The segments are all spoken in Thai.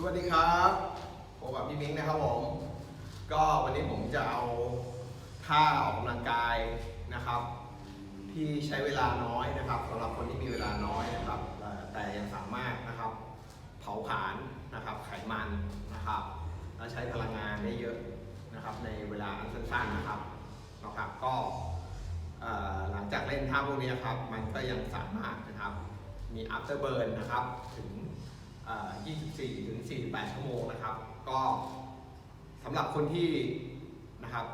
สวัสดีครับผมกับพี่มิ้งนะครับผม ก็วันนี้ผมจะเอาท่าออกกำลังกายนะครับ ที่ใช้เวลาน้อยนะครับสำหรับคนที่มีเวลาน้อยนะครับ แต่ยังสามารถนะครับ เผาผลาญนะครับ ไขมันนะครับ และใช้พลังงานได้เยอะนะครับ ในเวลาอันสั้นๆนะครับนะครับก็หลังจากเล่นท่าพวกนี้ครับ มันก็ยังสามารถนะครับ มี after burn นะครับ ถึง 24 ถึง 48 ชั่วโมงนะครับ ก็สำหรับคนที่นะครับ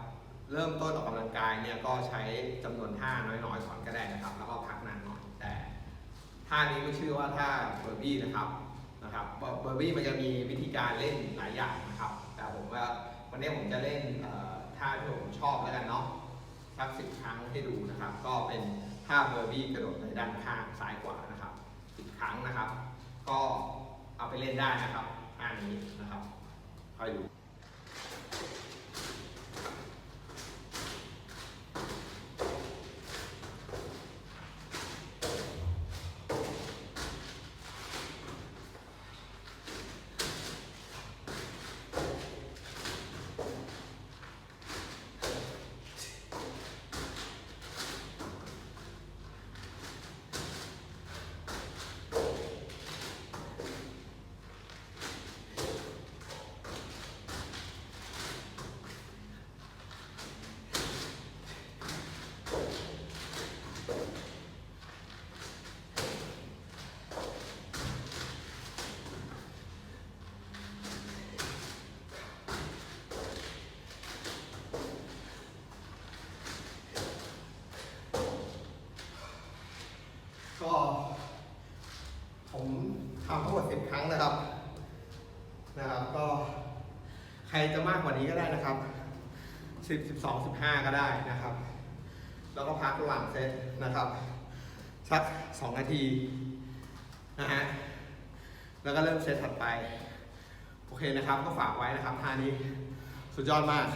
เริ่มต้นออกกำลังกายเนี่ยก็ใช้จำนวนท่าน้อยๆก่อนก็ได้นะครับ แล้วก็พักนานหน่อยแต่ท่านี้ไม่ชื่อว่าท่าเบอร์บี้นะครับนะครับเบอร์บี้มันจะมีวิธีการเล่นหลายอย่างนะครับ แต่ผมว่าวันนี้ผมจะเล่นท่าที่ผมชอบแล้วกันเนาะสักสิบครั้งให้ดูนะครับ ก็เป็นท่าเบอร์บี้กระโดดไปด้านข้างซ้ายขวานะครับสิบครั้งนะครับ ก็ เล่นได้นะครับท่านี้นะครับคอยดูำทั้งหมดสิบครั้งนะครับ นะครับ ก็ใครจะมากกว่านี้ก็ได้นะครับสิบสิบสองสิบห้าก็ได้นะครับ แล้วก็พักระหว่างเซตนะครับ สักสองนาทีนะฮะแล้วก็เริ่มเซตถัดไป โอเคนะครับก็ฝากไว้นะครับท่านี้สุดยอดมาก